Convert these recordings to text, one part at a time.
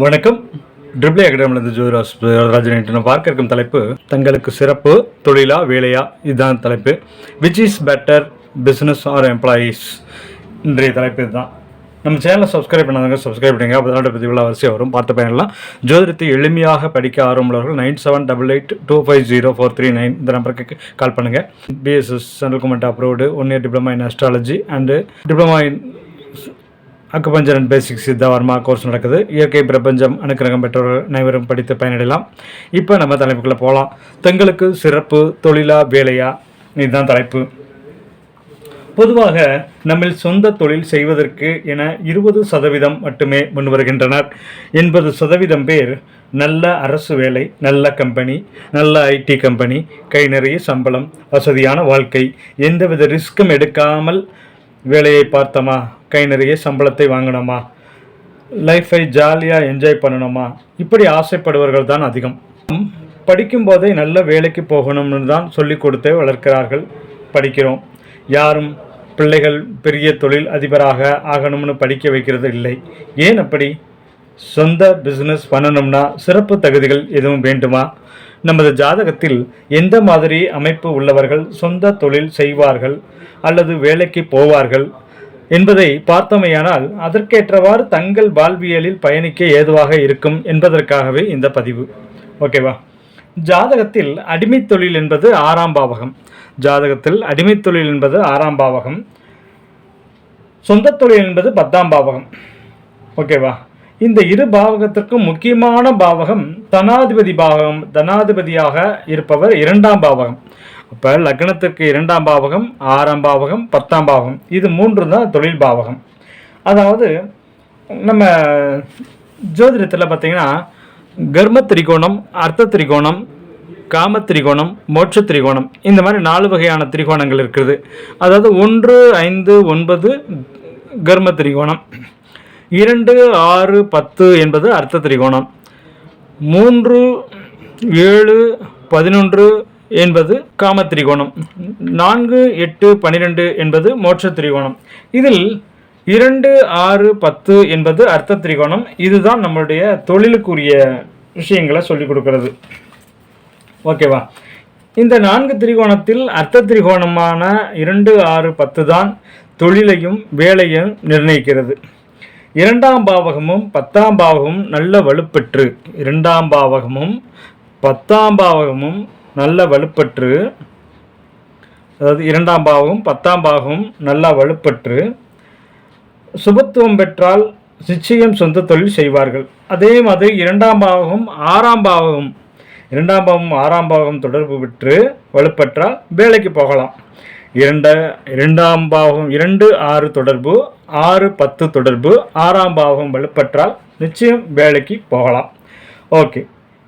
வணக்கம். ட்ரிபிள் அகாடமிலிருந்து ஜோதிராஸ் ராஜன் என்று நான் பார்க்க இருக்கும் தலைப்பு தங்களுக்கு சிறப்பு தொழிலா வேலையா? இதுதான் தலைப்பு. Which is better business or employees இன்றைய தலைப்பு இதுதான். நம்ம சேனலை சப்ஸ்கிரைப் பண்ணாதவங்க சப்ஸ்கிரைப் பண்ணுங்க. அப்போ தான் இவ்வளோ வரிசையாக வரும். பார்த்த பயனெல்லாம். ஜோதிடத்தை எளிமையாக படிக்க ஆர்வமுள்ளவர்கள் nine seven double eight two five zero four three nine இந்த நம்பருக்கு கால் பண்ணுங்கள் BSS central government approved one year diploma in astrology and diploma in acupuncture and basics Siddha Varma course நடக்குது. இயற்கை பிரபஞ்சம் அனுக்கிரகம் பெற்றவர்கள் அனைவரும் படித்து பயனடையலாம். இப்போ நம்ம தலைப்புக்குள்ளே போகலாம் தங்களுக்கு சிறப்பு தொழிலா வேலையா? இதுதான் தலைப்பு. பொதுவாக நம்மில் சொந்த தொழில் செய்வதற்கு என இருபது சதவீதம் மட்டுமே முன் வருகின்றனர் எண்பது சதவீதம் பேர் நல்ல அரசு வேலை நல்ல கம்பெனி நல்ல ஐடி கம்பெனி கை நிறைய சம்பளம் வசதியான வாழ்க்கை எந்தவித ரிஸ்க்கும் எடுக்காமல் வேலையை பார்த்தோமா? கை நிறைய சம்பளத்தை வாங்கணுமா? லைஃப்பை ஜாலியாக என்ஜாய் பண்ணணுமா? இப்படி ஆசைப்படுபவர்கள் தான் அதிகம். படிக்கும் போதே நல்ல வேலைக்கு போகணும்னு தான் சொல்லி கொடுத்தே வளர்க்கிறார்கள். படிக்கிறோம். யாரும் பிள்ளைகள் பெரிய தொழில் அதிபராக ஆகணும்னு படிக்க வைக்கிறது இல்லை. ஏன் அப்படி? சொந்த பிஸ்னஸ் பண்ணணும்னா சிறப்பு தகுதிகள் எதுவும் வேண்டுமா? நமது ஜாதகத்தில் எந்த மாதிரி அமைப்பு உள்ளவர்கள் சொந்த தொழில் செய்வார்கள் அல்லது வேலைக்கு போவார்கள்? என்பதை பார்த்தமையானால் அதற்கேற்றவாறு தங்கள் வாழ்வியலில் பயணிக்க ஏதுவாக இருக்கும் என்பதற்காகவே இந்த பதிவு. ஓகேவா? ஜாதகத்தில் அடிமை தொழில் என்பது ஆறாம் பாவகம். ஜாதகத்தில் அடிமை தொழில் என்பது ஆறாம் பாவகம். சொந்த தொழில் என்பது பத்தாம் பாவகம். ஓகேவா? இந்த இரு பாவகத்திற்கும் முக்கியமான பாவகம் தனாதிபதி பாவகம் தனாதிபதியாக இருப்பவர் இரண்டாம் பாவகம். அப்போ லக்னத்திற்கு இரண்டாம் பாவகம் ஆறாம் பாவகம் பத்தாம் பாவகம். இது மூன்று தான் தொழில் பாவகம். அதாவது நம்ம ஜோதிடத்தில் பார்த்தீங்கன்னா கர்ம திரிகோணம் அர்த்த திரிகோணம் காம திரிகோணம் மோட்ச திரிகோணம். இந்த மாதிரி நாலு வகையான திரிகோணங்கள் இருக்குது. அதாவது ஒன்று ஐந்து ஒன்பது கர்ம திரிகோணம். இரண்டு ஆறு பத்து என்பது அர்த்த திரிகோணம். மூன்று ஏழு பதினொன்று என்பது காம திரிகோணம் நான்கு எட்டு பனிரெண்டு என்பது மோட்ச திரிகோணம் இதில் இரண்டு ஆறு பத்து என்பது அர்த்த திரிகோணம் இதுதான் நம்மளுடைய தொழிலுக்குரிய விஷயங்களை சொல்லிக் கொடுக்கிறது. ஓகேவா? இந்த நான்கு திரிகோணத்தில் அர்த்த திரிகோணமான இரண்டு ஆறு பத்து தான் தொழிலையும் வேலையும் நிர்ணயிக்கிறது. இரண்டாம் பாவகமும் பத்தாம் பாவகமும் நல்ல வலுப்பெற்று இரண்டாம் பாவகமும் பத்தாம் பாவகமும் நல்ல வலுப்பற்று. அதாவது இரண்டாம் பாவகம் பத்தாம் பாகம் நல்லா வலுப்பற்று. சுபத்துவம் பெற்றால் நிச்சயம் சொந்த தொழில் செய்வார்கள். அதே மாதிரி இரண்டாம் பாவகம் ஆறாம் பாவகம் இரண்டாம் பாவம் ஆறாம் பாவகம் தொடர்பு பெற்று வலுப்பற்றால் வேலைக்கு போகலாம். இரண்ட இரண்டாம் பாவகம் இரண்டு ஆறு தொடர்பு ஆறு பத்து தொடர்பு ஆறாம் பாவகம் வலுப்பற்றால் நிச்சயம் வேலைக்கு போகலாம். ஓகே.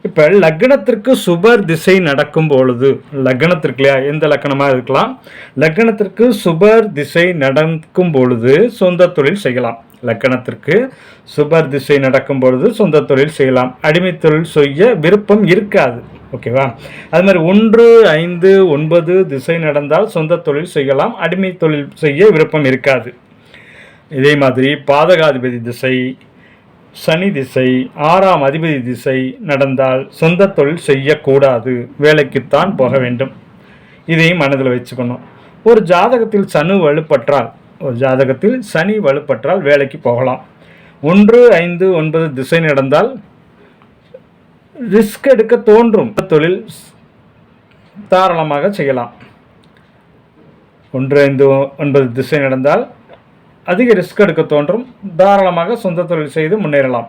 இப்போ லக்னத்திற்கு சுபர் திசை நடக்கும் பொழுது லக்னத்திற்கு இல்லையா? எந்த லக்கணமாக இருக்கலாம்? லக்னத்திற்கு சுபர் திசை நடக்கும் பொழுது சொந்த தொழில் செய்யலாம். லக்கணத்திற்கு சுபர் திசை நடக்கும் பொழுது சொந்த தொழில் செய்யலாம். அடிமை தொழில் செய்ய விருப்பம் இருக்காது. ஓகேவா அது மாதிரி ஒன்று ஐந்து ஒன்பது திசை நடந்தால் சொந்த தொழில் செய்யலாம். அடிமை தொழில் செய்ய விருப்பம் இருக்காது. இதே மாதிரி பாதகாதிபதி திசை சனி திசை ஆறாம் அதிபதி திசை நடந்தால் சொந்த தொழில் செய்யக்கூடாது. வேலைக்குத்தான் போக வேண்டும். இதையும் மனதில் வச்சுக்கணும். ஒரு ஜாதகத்தில் சனு வலுப்பற்றால் ஒரு ஜாதகத்தில் சனி வலுப்பற்றால் வேலைக்கு போகலாம். ஒன்று ஐந்து ஒன்பது திசை நடந்தால் ரிஸ்க் எடுக்க தோன்றும். தொழில் தாராளமாக செய்யலாம். ஒன்று ஐந்து ஒன்பது திசை நடந்தால் அதிக ரிஸ்க் எடுக்க தோன்றும். தாராளமாக சொந்த தொழில் செய்து முன்னேறலாம்.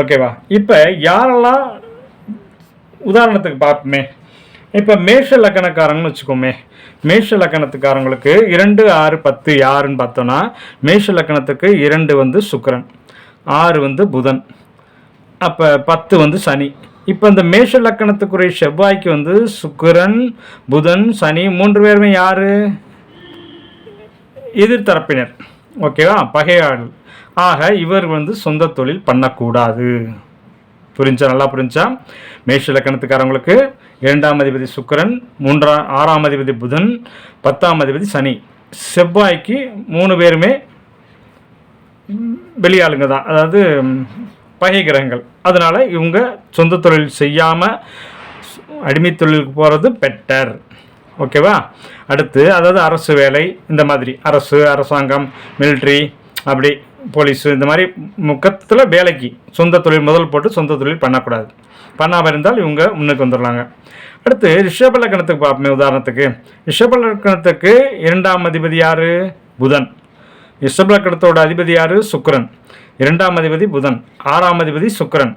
ஓகேவா இப்போ யாரெல்லாம் உதாரணத்துக்கு பார்ப்போமே. இப்போ மேஷ லக்கணக்காரங்கன்னு வச்சுக்கோமே. மேஷ லக்கணத்துக்காரங்களுக்கு இரண்டு ஆறு பத்து யாருன்னு பார்த்தோன்னா மேஷ லக்கணத்துக்கு இரண்டு வந்து சுக்கரன் ஆறு வந்து புதன் அப்போ பத்து வந்து சனி. இப்போ இந்த மேஷ லக்கணத்துக்குரிய செவ்வாய்க்கு வந்து சுக்கரன் புதன் சனி மூன்று பேருமே யாரு? எதிர்த்தரப்பினர். ஓகேவா பகையாடல் ஆக இவர் வந்து சொந்த தொழில் பண்ணக்கூடாது. புரிஞ்சா? நல்லா புரிஞ்சா? மேஷ இலக்கணத்துக்காரவங்களுக்கு இரண்டாம் அதிபதி சுக்கரன் மூன்றாம் ஆறாம் அதிபதி புதன் பத்தாம் அதிபதி சனி. செவ்வாய்க்கு மூணு பேருமே வெளியாளுங்க தான். அதாவது பகை கிரகங்கள். அதனால் இவங்க சொந்த தொழில் செய்யாமல் அடிமை தொழிலுக்கு போகிறது பெட்டர் ஓகேவா? அடுத்து அதாவது அரசு வேலை இந்த மாதிரி. அரசு அரசாங்கம் மிலிட்ரி அப்படி போலீஸு இந்த மாதிரி முக்கத்தில் வேலைக்கு சொந்த தொழில் முதல் போட்டு சொந்த தொழில் பண்ணக்கூடாது. பண்ணாமல் இருந்தால் இவங்க முன்னுக்கு வந்துடலாங்க அடுத்து ரிஷப லக்கணத்துக்கு பார்ப்போமே உதாரணத்துக்கு. ரிஷப லக்கணத்துக்கு இரண்டாம் அதிபதி யார்? புதன். ரிஷப லக்கணத்தோட அதிபதி யார்? சுக்கரன். இரண்டாம் அதிபதி புதன். ஆறாம் அதிபதி சுக்கரன்.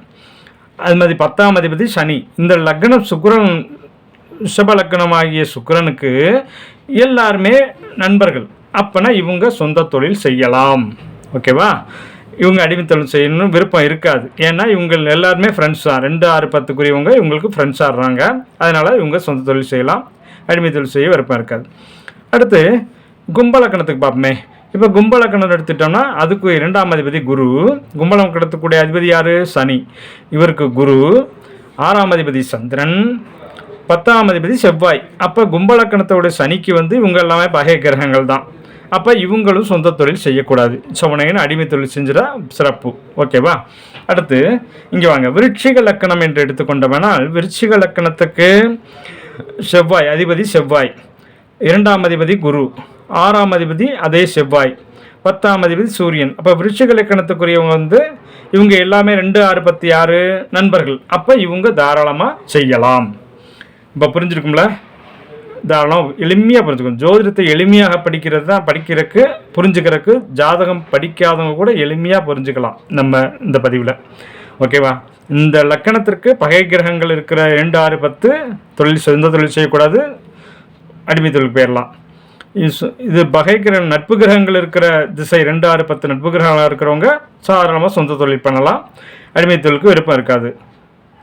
அது மாதிரி பத்தாம் அதிபதி சனி. இந்த லக்னம் சுக்கரன் ரிஷபலக்கணமாகிய சுக்கரனுக்கு எல்லாருமே நண்பர்கள். அப்போனா இவங்க சொந்த தொழில் செய்யலாம். ஓகேவா? இவங்க அடிமைத்தொழில் செய்யணும்னு விருப்பம் இருக்காது. ஏன்னா இவங்க எல்லாருமே ஃப்ரெண்ட்ஸ் தான். ரெண்டு ஆறு பத்துக்குரியவங்க இவங்களுக்கு ஃப்ரெண்ட்ஸ் ஆடுறாங்க அதனால் இவங்க சொந்த தொழில் செய்யலாம். அடிமை தொழில் செய்ய விருப்பம் இருக்காது. அடுத்து கும்பலக்கணத்துக்கு பார்ப்போமே. இப்போ கும்பலக்கணம் எடுத்துட்டோம்னா அதுக்கு இரண்டாம் அதிபதி குரு. கும்பலம் கிடத்தக்கூடிய அதிபதி யார்? சனி. இவருக்கு குரு. ஆறாம் அதிபதி சந்திரன். பத்தாம் அதிபதி செவ்வாய். அப்போ கும்பலக்கணத்தோடைய சனிக்கு வந்து இவங்க எல்லாமே பகை கிரகங்கள் தான். அப்போ இவங்களும் சொந்த தொழில் செய்யக்கூடாது. சவனையின் அடிமை தொழில் செஞ்சிட சிறப்பு. ஓகேவா? அடுத்து இங்கே வாங்க. விருட்சிக லக்கணம் என்று எடுத்துக்கொண்டோம்னால் விருட்சிக லக்கணத்துக்கு செவ்வாய் அதிபதி செவ்வாய். இரண்டாம் அதிபதி குரு. ஆறாம் அதிபதி அதே செவ்வாய். பத்தாம் அதிபதி சூரியன். அப்போ விருட்சிக லக்கணத்துக்குரியவங்க வந்து இவங்க எல்லாமே ரெண்டு ஆறு பத்து ஆறு நண்பர்கள். அப்போ இவங்க தாராளமாக செய்யலாம். இப்போ புரிஞ்சிருக்கும்ல? தாராளம் எளிமையாக புரிஞ்சுக்கணும். ஜோதிடத்தை எளிமையாக படிக்கிறது தான் படிக்கிறதுக்கு புரிஞ்சுக்கிறதுக்கு ஜாதகம் படிக்காதவங்க கூட எளிமையாக புரிஞ்சுக்கலாம் நம்ம இந்த பதிவில். ஓகேவா இந்த லக்கணத்திற்கு பகை கிரகங்கள் இருக்கிற ரெண்டு ஆறு பத்து தொழில் சொந்த தொழில் செய்யக்கூடாது. அடிமை தொழில் போயிடலாம். இது இது பகை கிரக நட்பு கிரகங்கள் இருக்கிற திசை ரெண்டு ஆறு பத்து நட்பு கிரகங்களாக இருக்கிறவங்க சாதாரணமாக சொந்த தொழில் பண்ணலாம். அடிமை தொழிலுக்கு விருப்பம் இருக்காது.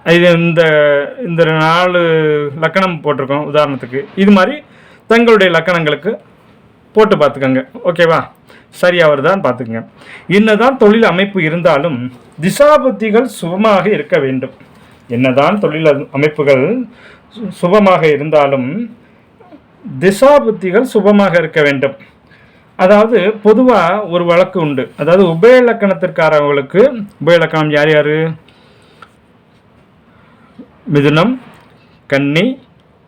இது இந்த இந்த நாலு லக்கணம் போட்டிருக்கோம் உதாரணத்துக்கு. இது மாதிரி தங்களுடைய லக்கணங்களுக்கு போட்டு பார்த்துக்கோங்க. ஓகேவா சரியாக வருதான்னு பார்த்துக்கங்க. என்னதான் தொழில் அமைப்பு இருந்தாலும் திசாபுத்திகள் சுபமாக இருக்க வேண்டும். என்னதான் தொழில் அமைப்புகள் சு- சுபமாக இருந்தாலும் திசாபுத்திகள் சுபமாக இருக்க வேண்டும். அதாவது பொதுவாக ஒரு வழக்கு உண்டு. அதாவது உபயலக்கணத்திற்காரவங்களுக்கு உபயலக்கணம் யார் யார்? மிதுனம் கன்னி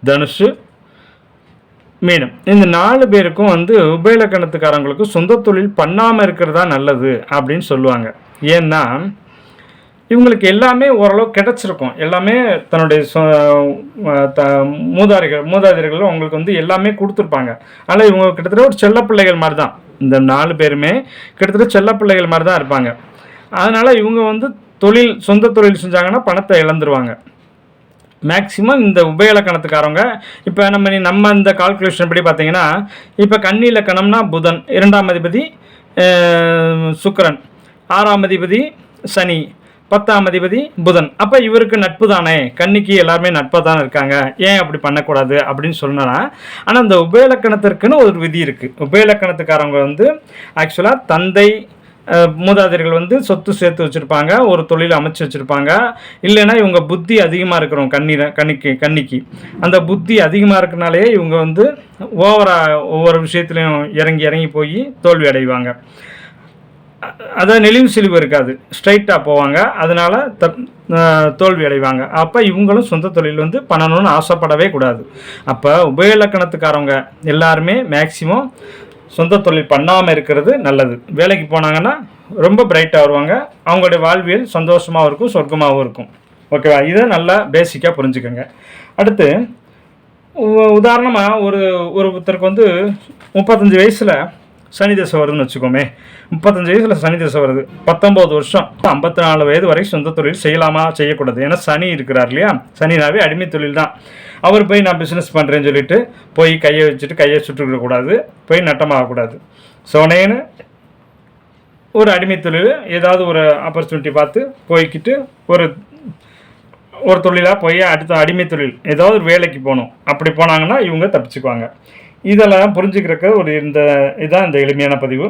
தனுஷு மீனம். இந்த நாலு பேருக்கும் வந்து உபயலக்கணத்துக்காரங்களுக்கு சொந்த தொழில் பண்ணாமல் இருக்கிறதா நல்லது அப்படின்னு சொல்லுவாங்க. ஏன்னா இவங்களுக்கு எல்லாமே ஓரளவு கிடைச்சிருக்கும். எல்லாமே தன்னுடைய சொ- த மூதாரிகள் மூதாதையர்கள் அவங்களுக்கு வந்து எல்லாமே கொடுத்துருப்பாங்க. ஆனால் இவங்க கிட்டத்தட்ட ஒரு செல்ல பிள்ளைகள் மாதிரி தான் இந்த நாலு பேருமே கிட்டத்தட்ட செல்ல பிள்ளைகள் மாதிரி தான் இருப்பாங்க. அதனால் இவங்க வந்து தொழில் சொந்த தொழில் செஞ்சாங்கன்னா பணத்தை இழந்துருவாங்க. மேக்ஸிமம் இந்த உபயலக்கணத்துக்காரவங்க. இப்போ நம்ம நம்ம இந்த கால்குலேஷன் படி பார்த்தீங்கன்னா இப்போ கன்னி இலக்கணம்னா புதன் இரண்டாம் அதிபதி சுக்கரன் ஆறாம் அதிபதி சனி பத்தாம் அதிபதி புதன். அப்போ இவருக்கு நட்பு தானே? கன்னிக்கு எல்லாருமே நட்பாக தானே இருக்காங்க. ஏன் அப்படி பண்ணக்கூடாது அப்படின்னு சொன்னா ஆனால் இந்த உபயலக்கணத்திற்குன்னு ஒரு விதி இருக்குது உபயலக்கணத்துக்காரவங்க வந்து ஆக்சுவலாக தந்தை மூதாதையர்கள் வந்து சொத்து சேர்த்து வச்சுருப்பாங்க ஒரு தொழில் அமைச்சு வச்சுருப்பாங்க. இல்லைன்னா இவங்க புத்தி அதிகமாக இருக்கிறவங்க கண்ணீர் கண்ணிக்கு கன்னிக்கு அந்த புத்தி அதிகமாக இருக்கனாலே இவங்க வந்து ஓவராக ஒவ்வொரு விஷயத்துலையும் இறங்கி இறங்கி போய் தோல்வி அடைவாங்க. அதான் நெளிவு செழிவு இருக்காது. ஸ்ட்ரைட்டாக போவாங்க. அதனால் த தோல்வி அடைவாங்க. அப்போ இவங்களும் சொந்த தொழில் வந்து பண்ணணும்னு ஆசைப்படவே கூடாது. அப்போ உபயலக்கணத்துக்காரவங்க எல்லாருமே மேக்சிமம் சொந்த தொழில் பண்ணாமல் இருக்கிறது நல்லது. வேலைக்கு போனாங்கன்னா ரொம்ப பிரைட்டாக வருவாங்க. அவங்களுடைய வாழ்வியல் சந்தோஷமாகவும் இருக்கும் சொர்க்கமாகவும் இருக்கும். ஓகேவா இதை நல்லா பேசிக்காக புரிஞ்சுக்கோங்க. அடுத்து உதாரணமாக ஒரு ஒருத்தருக்கு வந்து முப்பத்தஞ்சு வயசில் சனி தசை வருதுன்னு வச்சுக்கோமே. முப்பத்தஞ்சு வயசுல சனி தசை வருது பத்தொம்போது வருஷம். ஐம்பத்தி நாலு வயது வரை சொந்த தொழில் செய்யலாமா செய்யக்கூடாது. ஏன்னா சனி இருக்கிறார் இல்லையா? சனினாவே அடிமை தொழில் தான் அவர் போய் நான் பிஸ்னஸ் பண்ணுறேன்னு சொல்லிட்டு போய் கையை வச்சுட்டு கையை சுட்டுக்கிடக்கூடாது. போய் நட்டமாகக்கூடாது. சோனேன்னு ஒரு அடிமை தொழில் ஏதாவது ஒரு ஆப்பர்ச்சுனிட்டி பார்த்து போய்க்கிட்டு ஒரு ஒரு தொழிலாக போய் அடுத்த அடிமை தொழில் ஏதாவது ஒரு வேலைக்கு போகணும். அப்படி போனாங்கன்னா இவங்க தப்பிச்சுக்குவாங்க. இதெல்லாம் புரிஞ்சுக்கிறக்க ஒரு இந்த இதுதான் இந்த எளிமையான பதிவு.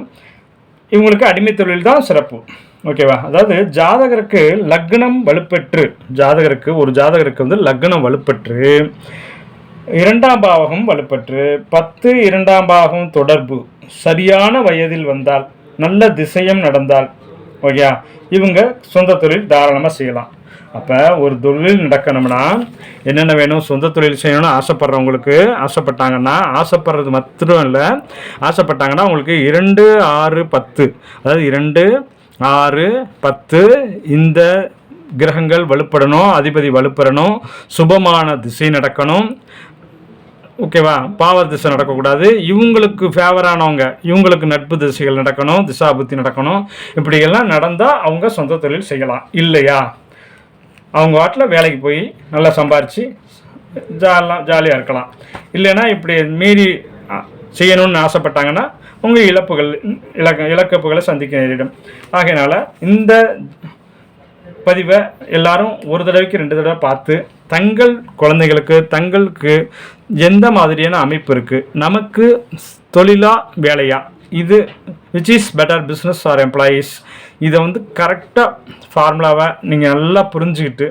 இவங்களுக்கு அடிமை தொழில் தான் சிறப்பு. ஓகேவா அதாவது ஜாதகருக்கு லக்னம் வலுப்பெற்று ஜாதகருக்கு ஒரு ஜாதகருக்கு வந்து லக்னம் வலுப்பெற்று இரண்டாம் பாவகம் வலுப்பெற்று பத்து இரண்டாம் பாவகம் தொடர்பு சரியான வயதில் வந்தால் நல்ல திசையம் நடந்தால் ஓகே இவங்க சொந்த தொழில் தாராளமாக செய்யலாம். அப்போ ஒரு தொழில் நடக்கணும்னா என்னென்ன வேணும்? சொந்த தொழில் செய்யணும்னு ஆசைப்படுறவங்களுக்கு ஆசைப்பட்டாங்கன்னா ஆசைப்படுறது மாத்திரம் இல்லை. ஆசைப்பட்டாங்கன்னா உங்களுக்கு இரண்டு ஆறு பத்து. அதாவது இரண்டு ஆறு பத்து இந்த கிரகங்கள் வலுப்படணும் அதிபதி வலுப்பெறணும் சுபமான திசை நடக்கணும். ஓகேவா பாவர் திசை நடக்கக்கூடாது. இவங்களுக்கு ஃபேவரானவங்க இவங்களுக்கு நட்பு திசைகள் நடக்கணும் திசாபுத்தி நடக்கணும். இப்படியெல்லாம் நடந்தால் அவங்க சொந்த தொழில் செய்யலாம். இல்லையா? அவங்க வாட்டில் வேலைக்கு போய் நல்லா சம்பாரித்து ஜாலாம் ஜாலியாக இருக்கலாம். இல்லைன்னா இப்படி மீறி செய்யணும்னு ஆசைப்பட்டாங்கன்னா உங்கள் இழப்புகள் இலக்க இலக்கப்புகளை சந்திக்க நேரிடும். ஆகையினால இந்த பதிவை எல்லாரும் ஒரு தடவைக்கு ரெண்டு தடவை பார்த்து தங்கள் குழந்தைகளுக்கு தங்களுக்கு எந்த மாதிரியான அமைப்பு இருக்குது நமக்கு தொழிலா வேலையா? இது which is better business or employees இதை வந்து கரெக்டாக ஃபார்முலாவை நீங்கள் நல்லா புரிஞ்சுக்கிட்டு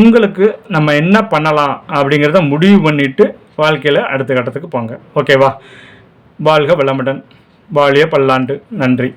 உங்களுக்கு நம்ம என்ன பண்ணலாம் அப்படிங்கிறத முடிவு பண்ணிவிட்டு வாழ்க்கையில் அடுத்த கட்டத்துக்கு போங்க. ஓகேவா வாழ்க வளமுடன். வாழிய பல்லாண்டு. நன்றி.